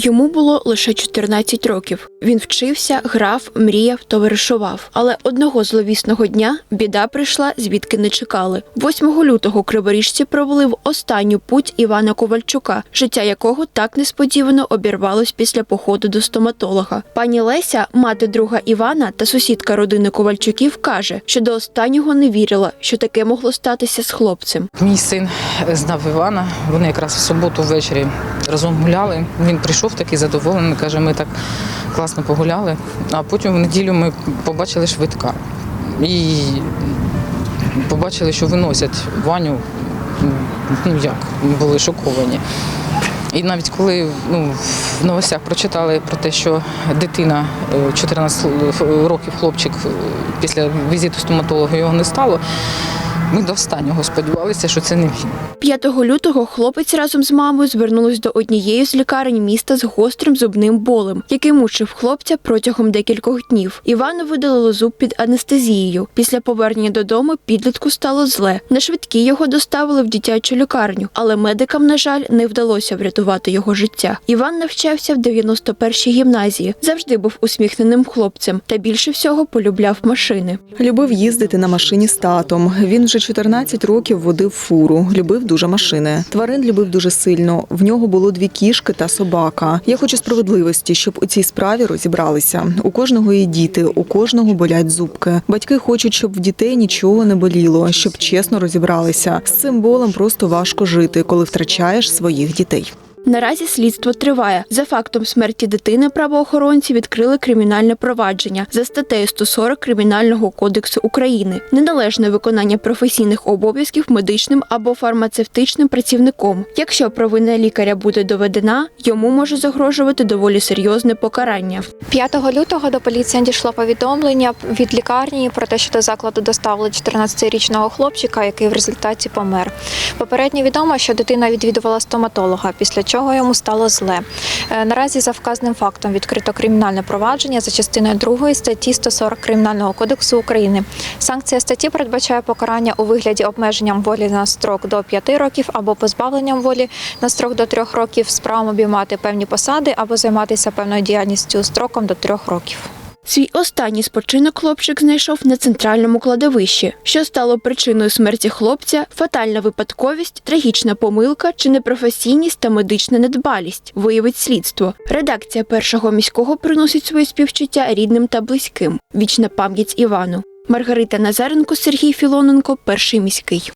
Йому було лише 14 років. Він вчився, грав, мріяв, товаришував. Але одного зловісного дня біда прийшла, звідки не чекали. 8 лютого криворіжці провели в останню путь Івана Ковальчука, життя якого так несподівано обірвалось після походу до стоматолога. Пані Леся, мати друга Івана та сусідка родини Ковальчуків, каже, що до останнього не вірила, що таке могло статися з хлопцем. Мій син знав Івана. Вони якраз в суботу ввечері разом гуляли. Він прийшов такий задоволений, каже, ми так класно погуляли. А потім в неділю ми побачили швидка. І побачили, що виносять Ваню. Ну як, були шоковані. І навіть коли ну, в новостях прочитали про те, що дитина е, 14 років хлопчик е, після візиту стоматолога його не стало, ми до останнього сподівалися, що це не він. 5 лютого хлопець разом з мамою звернулись до однієї з лікарень міста з гострим зубним болем, який мучив хлопця протягом декількох днів. Івану видалили зуб під анестезією. Після повернення додому підлітку стало зле. На швидкі його доставили в дитячу лікарню, але медикам, на жаль, не вдалося врятувати його життя. Іван навчався в 91-й гімназії, завжди був усміхненим хлопцем та більше всього полюбляв машини. Любив їздити на машині з татом. Він вже 14 років водив фуру. Любив дуже машини. Тварин любив дуже сильно. В нього було дві кішки та собака. Я хочу справедливості, щоб у цій справі розібралися. У кожного є діти, у кожного болять зубки. Батьки хочуть, щоб в дітей нічого не боліло, щоб чесно розібралися. З цим болем просто важко жити, коли втрачаєш своїх дітей. Наразі слідство триває. За фактом смерті дитини правоохоронці відкрили кримінальне провадження за статтею 140 Кримінального кодексу України. Неналежне виконання професійних обов'язків медичним або фармацевтичним працівником. Якщо провина лікаря буде доведена, йому може загрожувати доволі серйозне покарання. 5 лютого до поліції надійшло повідомлення від лікарні про те, що до закладу доставили 14-річного хлопчика, який в результаті помер. Попередньо відомо, що дитина відвідувала стоматолога, після чого йому стало зле. Е, Наразі за вказаним фактом відкрито кримінальне провадження за частиною 2 статті 140 Кримінального кодексу України. Санкція статті передбачає покарання у вигляді обмеженням волі на строк до 5 років або позбавленням волі на строк до 3 років з правом обіймати певні посади або займатися певною діяльністю строком до 3 років. Свій останній спочинок хлопчик знайшов на центральному кладовищі. Що стало причиною смерті хлопця? Фатальна випадковість, трагічна помилка чи непрофесійність та медична недбалість виявить слідство. Редакція першого міського приносить свої співчуття рідним та близьким. Вічна пам'ять Івану. Маргарита Назаренко, Сергій Філоненко, перший міський.